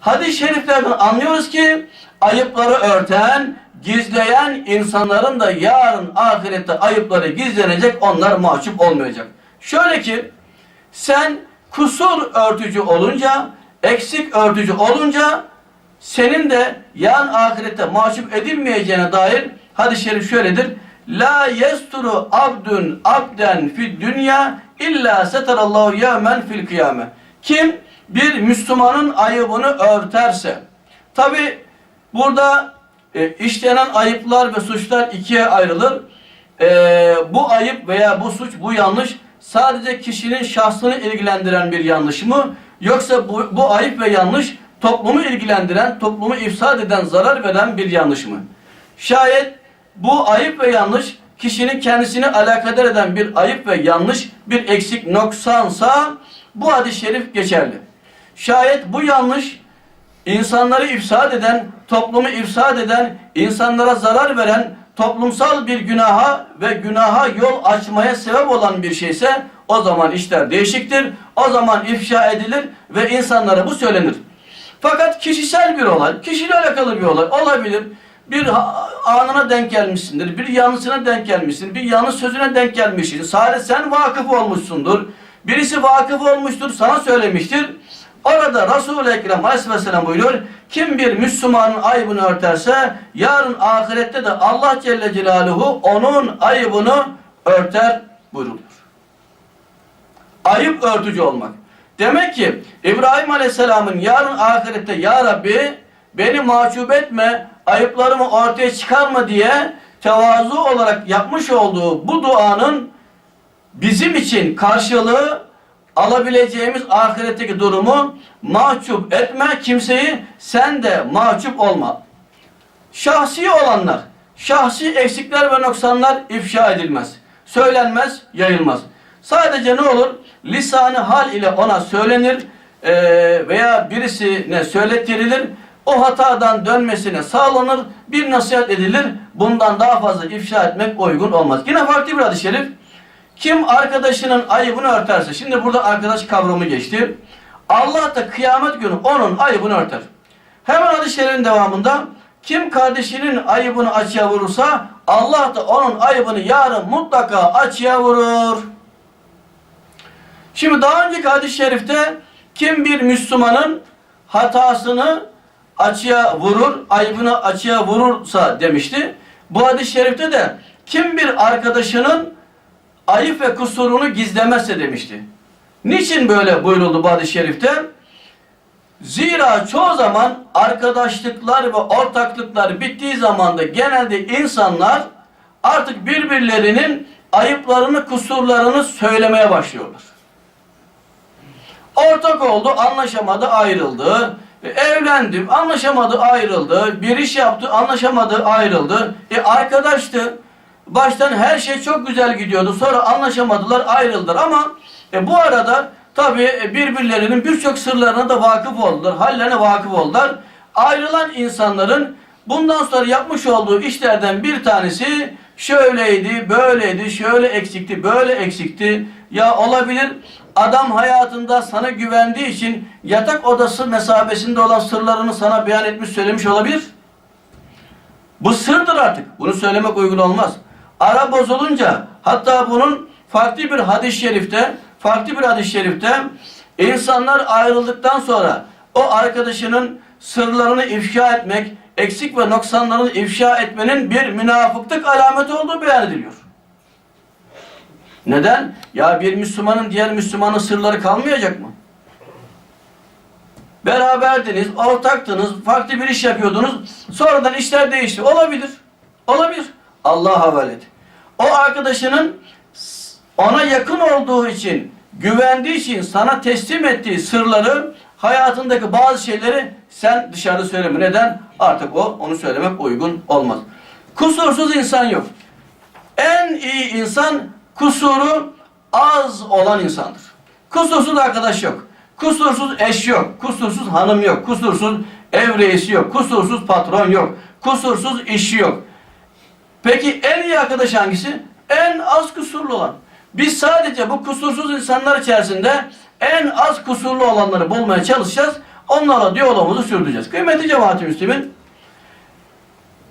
Hadis-i şeriflerden anlıyoruz ki ayıpları örten, gizleyen insanların da yarın ahirette ayıpları gizlenecek, onlar mahcup olmayacak. Şöyle ki sen kusur örtücü olunca, eksik örtücü olunca senin de yarın ahirette mahcup edilmeyeceğine dair hadis-i şerif şöyledir. La yesturu abdun abden fid dünya illa setarallahu yevmen fil kıyame. Kim bir Müslümanın ayıbını örterse. Tabi burada e, işlenen ayıplar ve suçlar ikiye ayrılır. E, bu ayıp veya bu suç, bu yanlış sadece kişinin şahsını ilgilendiren bir yanlış mı? Yoksa bu, bu ayıp ve yanlış toplumu ilgilendiren, toplumu ifsad eden, zarar veren bir yanlış mı? Şayet bu ayıp ve yanlış kişinin kendisini alakadar eden bir ayıp ve yanlış, bir eksik noksansa bu hadis-i şerif geçerli. Şayet bu yanlış insanları ifsad eden, toplumu ifsad eden, insanlara zarar veren, toplumsal bir günaha ve günaha yol açmaya sebep olan bir şeyse o zaman işler değişiktir. O zaman ifşa edilir ve insanlara bu söylenir. Fakat kişisel bir olay, kişiyle alakalı bir olay olabilir. Bir anına denk gelmişsindir, bir yanlışına denk gelmişsin, bir yanlış sözüne denk gelmişsin. Sadece sen vakıf olmuşsundur. Birisi vakıf olmuştur, sana söylemiştir. Orada Resul-i Ekrem Aleyhisselam buyuruyor, kim bir Müslümanın ayıbını örterse, yarın ahirette de Allah Celle Celaluhu onun ayıbını örter buyurulur. Ayıp örtücü olmak. Demek ki İbrahim Aleyhisselam'ın yarın ahirette Ya Rabbi beni mahcup etme, ayıplarımı ortaya çıkarma diye tevazu olarak yapmış olduğu bu duanın bizim için karşılığı alabileceğimiz ahiretteki durumu mahcup etme kimseyi sen de mahcup olma. Şahsi olanlar, şahsi eksikler ve noksanlar ifşa edilmez. Söylenmez, yayılmaz. Sadece ne olur? Lisanı hal ile ona söylenir eee, veya birisine söylettirilir. O hatadan dönmesine sağlanır, bir nasihat edilir. Bundan daha fazla ifşa etmek uygun olmaz. Yine farklı bir hadis-i şerif. Kim arkadaşının ayıbını örterse, şimdi burada arkadaş kavramı geçti. Allah da kıyamet günü onun ayıbını örter. Hemen hadis-i şerifin devamında kim kardeşinin ayıbını açığa vurursa Allah da onun ayıbını yarın mutlaka açığa vurur. Şimdi daha önceki hadis-i şerifte kim bir Müslümanın hatasını açığa vurur, ayıbını açığa vurursa demişti. Bu hadis-i şerifte de kim bir arkadaşının ayıp ve kusurunu gizlemezse demişti. Niçin böyle buyuruldu bu hadis-i şerifte? Zira çoğu zaman arkadaşlıklar ve ortaklıklar bittiği zaman da genelde insanlar artık birbirlerinin ayıplarını, kusurlarını söylemeye başlıyorlar. Ortak oldu, anlaşamadı, ayrıldı. E, Evlendi, anlaşamadı, ayrıldı. Bir iş yaptı, anlaşamadı, ayrıldı. E arkadaştı. Baştan her şey çok güzel gidiyordu. Sonra anlaşamadılar, ayrıldılar. Ama e, bu arada tabii e, birbirlerinin birçok sırlarına da vakıf oldular. Hallerine vakıf oldular. Ayrılan insanların bundan sonra yapmış olduğu işlerden bir tanesi şöyleydi, böyleydi, şöyle eksikti, böyle eksikti. Ya olabilir adam hayatında sana güvendiği için yatak odası mesabesinde olan sırlarını sana beyan etmiş, söylemiş olabilir. Bu sırdır artık. Bunu söylemek uygun olmaz. Ara bozulunca hatta bunun farklı bir hadis-i şerifte farklı bir hadis-i şerifte insanlar ayrıldıktan sonra o arkadaşının sırlarını ifşa etmek, eksik ve noksanlarını ifşa etmenin bir münafıklık alameti olduğu beyan ediliyor. Neden? Ya bir Müslümanın diğer Müslümanın sırları kalmayacak mı? Beraberdiniz, ortaktınız, farklı bir iş yapıyordunuz. Sonradan işler değişti. Olabilir. Olabilir. Allah havale et. O arkadaşının ona yakın olduğu için, güvendiği için sana teslim ettiği sırları, hayatındaki bazı şeyleri sen dışarıda söyleme. Neden? Artık o, onu söylemek uygun olmaz. Kusursuz insan yok. En iyi insan kusuru az olan insandır. Kusursuz arkadaş yok. Kusursuz eş yok. Kusursuz hanım yok. Kusursuz ev reisi yok. Kusursuz patron yok. Kusursuz işi yok. Peki en iyi arkadaş hangisi? En az kusurlu olan. Biz sadece bu kusursuz insanlar içerisinde en az kusurlu olanları bulmaya çalışacağız. Onlarla diyalogumuzu sürdüreceğiz. Kıymetli cemaat-i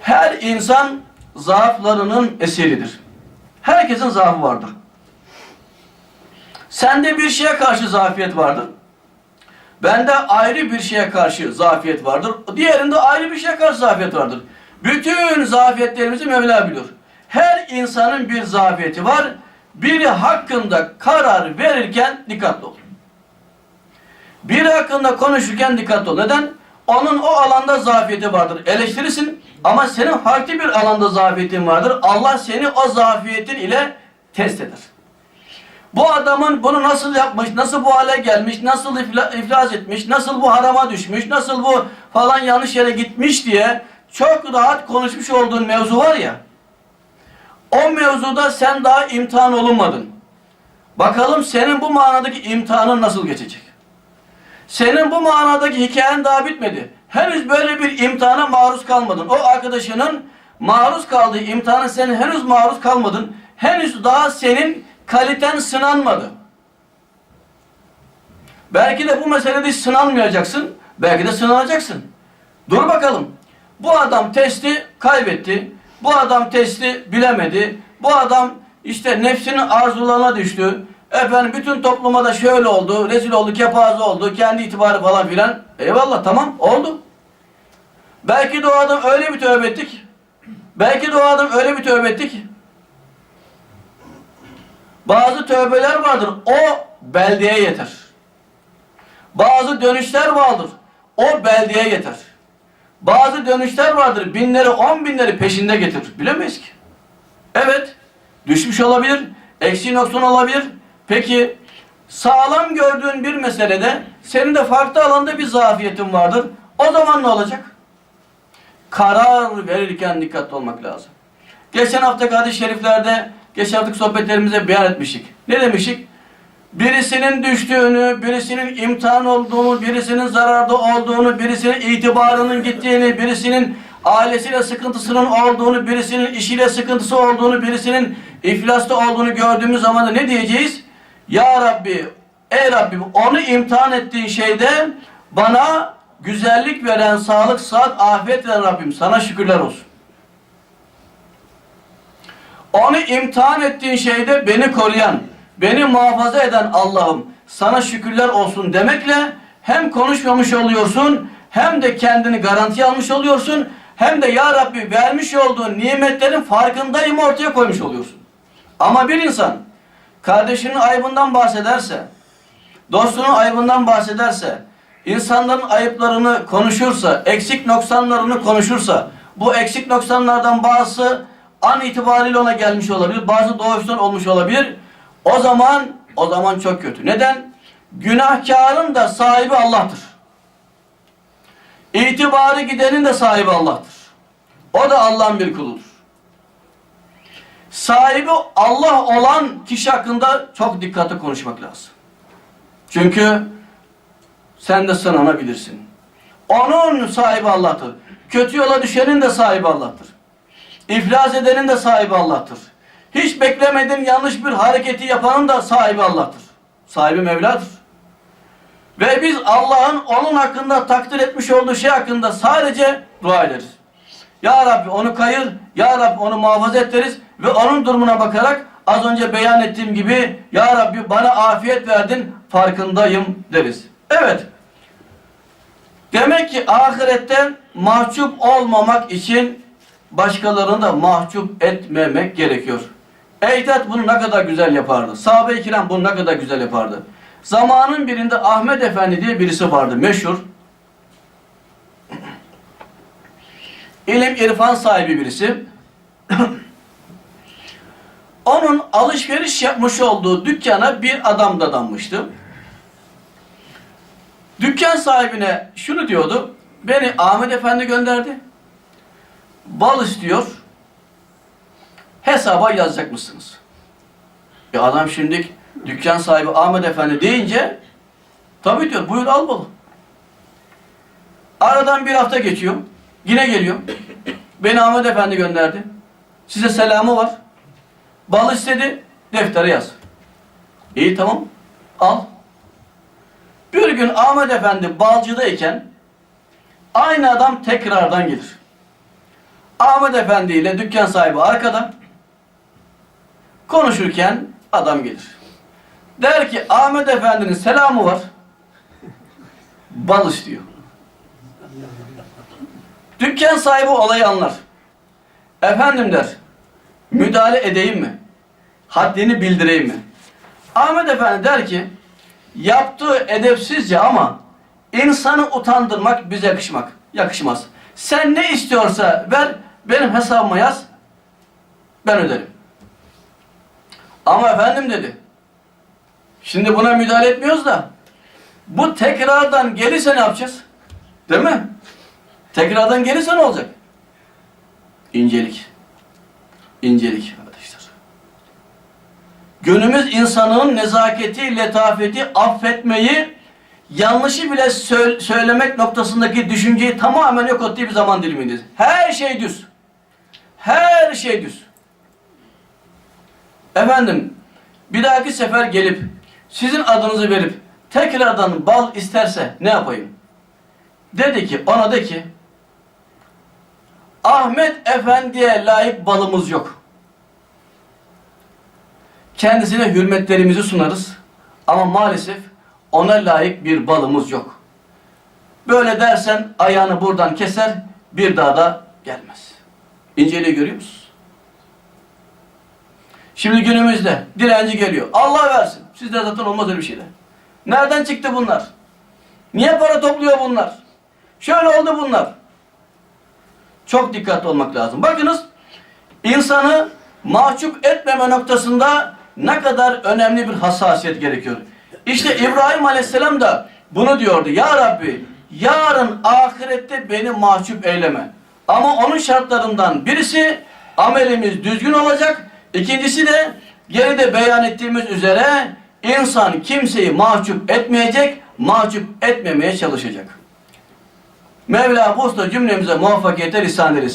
her insan zaaflarının esiridir. Herkesin zaafı vardır. Sende bir şeye karşı zafiyet vardır. Bende ayrı bir şeye karşı zafiyet vardır. Diğerinde ayrı bir şeye karşı zafiyet vardır. Bütün zafiyetlerimizi Mevla biliyor. Her insanın bir zafiyeti var. Biri hakkında karar verirken dikkatli ol. Biri hakkında konuşurken dikkatli ol. Neden? Onun o alanda zafiyeti vardır. Eleştirirsin ama senin farklı bir alanda zafiyetin vardır. Allah seni o zafiyetin ile test eder. Bu adamın bunu nasıl yapmış, nasıl bu hale gelmiş, nasıl ifla, iflas etmiş, nasıl bu harama düşmüş, nasıl bu falan yanlış yere gitmiş diye çok rahat konuşmuş olduğun mevzu var ya, o mevzuda sen daha imtihan olunmadın. Bakalım senin bu manadaki imtihanın nasıl geçecek? Senin bu manadaki hikayen daha bitmedi. Henüz böyle bir imtihana maruz kalmadın. O arkadaşının maruz kaldığı imtihana sen henüz maruz kalmadın. Henüz daha senin kaliten sınanmadı. Belki de bu meselede sınanmayacaksın. Belki de sınanacaksın. Dur bakalım. Bu adam testi kaybetti. Bu adam testi bilemedi. Bu adam işte nefsinin arzularına düştü. Efendim bütün topluma da şöyle oldu, rezil oldu, kepaze oldu, kendi itibarı falan filan. Eyvallah tamam oldu. Belki de o adam öyle bir tövbe ettik. Belki de o adam öyle bir tövbe ettik. Bazı tövbeler vardır. O beldeye yeter. Bazı dönüşler vardır. O beldeye yeter. Bazı dönüşler vardır. Binleri, on binleri peşinde getirir. Bilemeyiz ki. Evet. Düşmüş olabilir. Eksi noksan olabilir. Peki sağlam gördüğün bir meselede senin de farklı alanda bir zafiyetin vardır. O zaman ne olacak? Karar verirken dikkatli olmak lazım. Geçen hafta hadis-i şeriflerde, geçen haftaki sohbetlerimize beyan etmiştik. Ne demiştik? Birisinin düştüğünü, birisinin imtihan olduğunu, birisinin zararda olduğunu, birisinin itibarının gittiğini, birisinin ailesiyle sıkıntısının olduğunu, birisinin işiyle sıkıntısı olduğunu, birisinin iflasta olduğunu gördüğümüz zaman da ne diyeceğiz? Ya Rabbi, ey Rabbim onu imtihan ettiğin şeyde bana güzellik veren, sağlık, sıhhat, afiyet veren Rabbim sana şükürler olsun. Onu imtihan ettiğin şeyde beni koruyan, beni muhafaza eden Allah'ım sana şükürler olsun demekle hem konuşmamış oluyorsun hem de kendini garantiye almış oluyorsun hem de ya Rabbi vermiş olduğun nimetlerin farkındayım ortaya koymuş oluyorsun. Ama bir insan kardeşinin ayıbından bahsederse, dostunun ayıbından bahsederse, insanların ayıplarını konuşursa, eksik noksanlarını konuşursa, bu eksik noksanlardan bazısı an itibariyle ona gelmiş olabilir, bazı doğuştan olmuş olabilir. O zaman, o zaman çok kötü. Neden? Günahkarın da sahibi Allah'tır. İtibarı gidenin de sahibi Allah'tır. O da Allah'ın bir kuludur. Sahibi Allah olan kişi hakkında çok dikkatli konuşmak lazım. Çünkü sen de sınanabilirsin. Onun sahibi Allah'tır. Kötü yola düşenin de sahibi Allah'tır. İflas edenin de sahibi Allah'tır. Hiç beklemediğin yanlış bir hareketi yapanın da sahibi Allah'tır. Sahibi Mevla'dır. Ve biz Allah'ın onun hakkında takdir etmiş olduğu şey hakkında sadece dua ederiz. Ya Rabbi onu kayır, Ya Rabbi onu muhafaza et deriz ve onun durumuna bakarak az önce beyan ettiğim gibi Ya Rabbi bana afiyet verdin farkındayım deriz. Evet. Demek ki ahirette mahcup olmamak için başkalarını da mahcup etmemek gerekiyor. Ecdat bunu ne kadar güzel yapardı. Sahabe-i kiram bunu ne kadar güzel yapardı. Zamanın birinde Ahmet Efendi diye birisi vardı meşhur. İlim irfan sahibi birisi. Onun alışveriş yapmış olduğu dükkana bir adam dadanmıştı. Dükkan sahibine şunu diyordu. Beni Ahmet Efendi gönderdi. Bal istiyor. Hesaba yazacak mısınız? E adam şimdi dükkan sahibi Ahmet Efendi deyince tabii diyor buyur al balı. Aradan bir hafta geçiyor. Yine geliyor. Beni Ahmet Efendi gönderdi. Size selamı var. Bal istedi. Deftere yaz. İyi tamam. Al. Bir gün Ahmet Efendi balcıdayken aynı adam tekrardan gelir. Ahmet Efendi ile dükkan sahibi arkada konuşurken adam gelir. Der ki Ahmet Efendi'nin selamı var. Bal istiyor. Dükkan sahibi olayı anlar. Efendim der, müdahale edeyim mi? Haddini bildireyim mi? Ahmet Efendi der ki, yaptığı edepsizce ama insanı utandırmak bize yakışmak, yakışmaz. Sen ne istiyorsa ver, benim hesabıma yaz, ben öderim. Ama efendim dedi, şimdi buna müdahale etmiyoruz da, bu tekrardan gelirse ne yapacağız? Değil mi? Tekrardan gelirse ne olacak? İncelik. İncelik arkadaşlar. Günümüz insanının nezaketi, letafeti, affetmeyi, yanlışı bile sö- söylemek noktasındaki düşünceyi tamamen yok ettiği bir zaman dilimindeyiz. Her şey düz. Her şey düz. Efendim, bir dahaki sefer gelip sizin adınızı verip tekrardan bal isterse ne yapayım? Dedi ki, ona de ki Ahmet Efendi'ye layık balımız yok. Kendisine hürmetlerimizi sunarız ama maalesef ona layık bir balımız yok. Böyle dersen ayağını buradan keser, bir daha da gelmez. İnceliği görüyor musunuz? Şimdi günümüzde dilenci geliyor. Allah versin. Sizde zaten olmaz öyle bir şeyler. Nereden çıktı bunlar? Niye para topluyor bunlar? Şöyle oldu bunlar. Çok dikkatli olmak lazım. Bakınız insanı mahcup etmeme noktasında ne kadar önemli bir hassasiyet gerekiyor. İşte İbrahim Aleyhisselam da bunu diyordu. Ya Rabbi yarın ahirette beni mahcup eyleme. Ama onun şartlarından birisi amelimiz düzgün olacak. İkincisi de geride beyan ettiğimiz üzere insan kimseyi mahcup etmeyecek, mahcup etmemeye çalışacak. Mevla bu usta cümlemize muvaffakiyete eylesin.